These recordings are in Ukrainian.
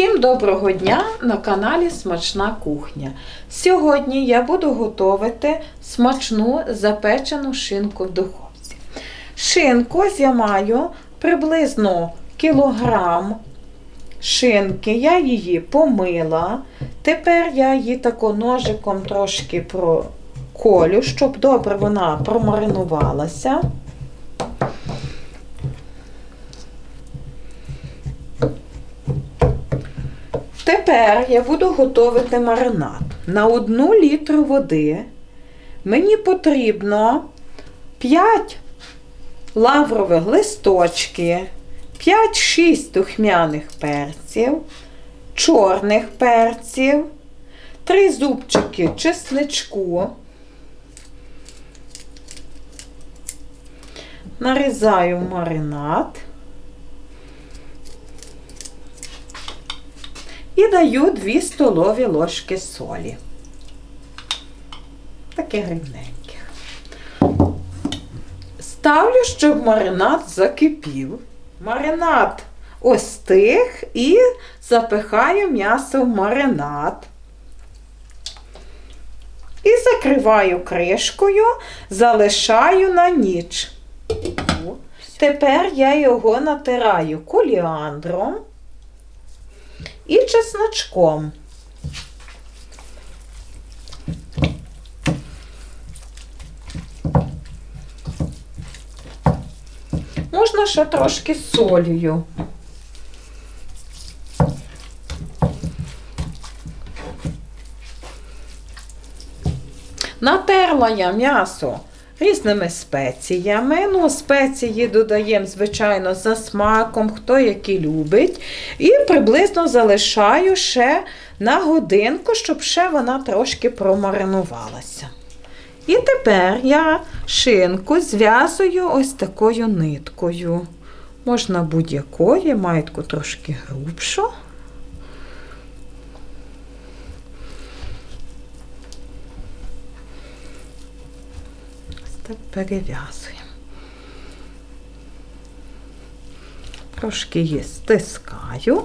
Всім доброго дня на каналі Смачна кухня. Сьогодні я буду готувати смачну запечену шинку в духовці. Шинку я маю приблизно кілограм шинки. Я її помила. Тепер я її тако ножиком трошки проколю, щоб добре вона промаринувалася. Тепер я буду готувати маринад. На одну літру води мені потрібно 5 лаврових листочки, 5-6 духмяних перців, чорних перців, 3 зубчики чесничку. Нарізаю маринад. І даю 2 столові ложки солі. Таких рівненьких. Ставлю, щоб маринад закипів. Маринад остиг і запихаю м'ясо в маринад. І закриваю кришкою, залишаю на ніч. Тепер я його натираю коліандром і чесночком. Можна ще трошки солью. Натерла я м'ясо різними спеціями. Ну, спеції додаємо, звичайно, за смаком, хто які любить. І приблизно залишаю ще на годинку, щоб ще вона трошки промаринувалася. І тепер я шинку зв'язую ось такою ниткою. Можна будь-якої, маю трошки грубшу. Так перев'язуємо. Трошки її стискаю.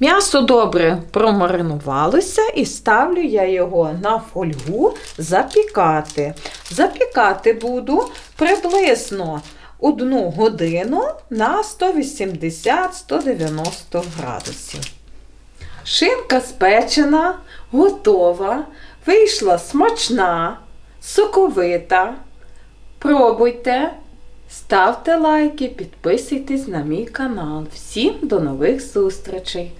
М'ясо добре промаринувалося і ставлю я його на фольгу запікати. Запікати буду приблизно одну годину на 180-190 градусів. Шинка спечена, готова, вийшла смачна, соковита. Пробуйте, ставте лайки, підписуйтесь на мій канал. Всім до нових зустрічей!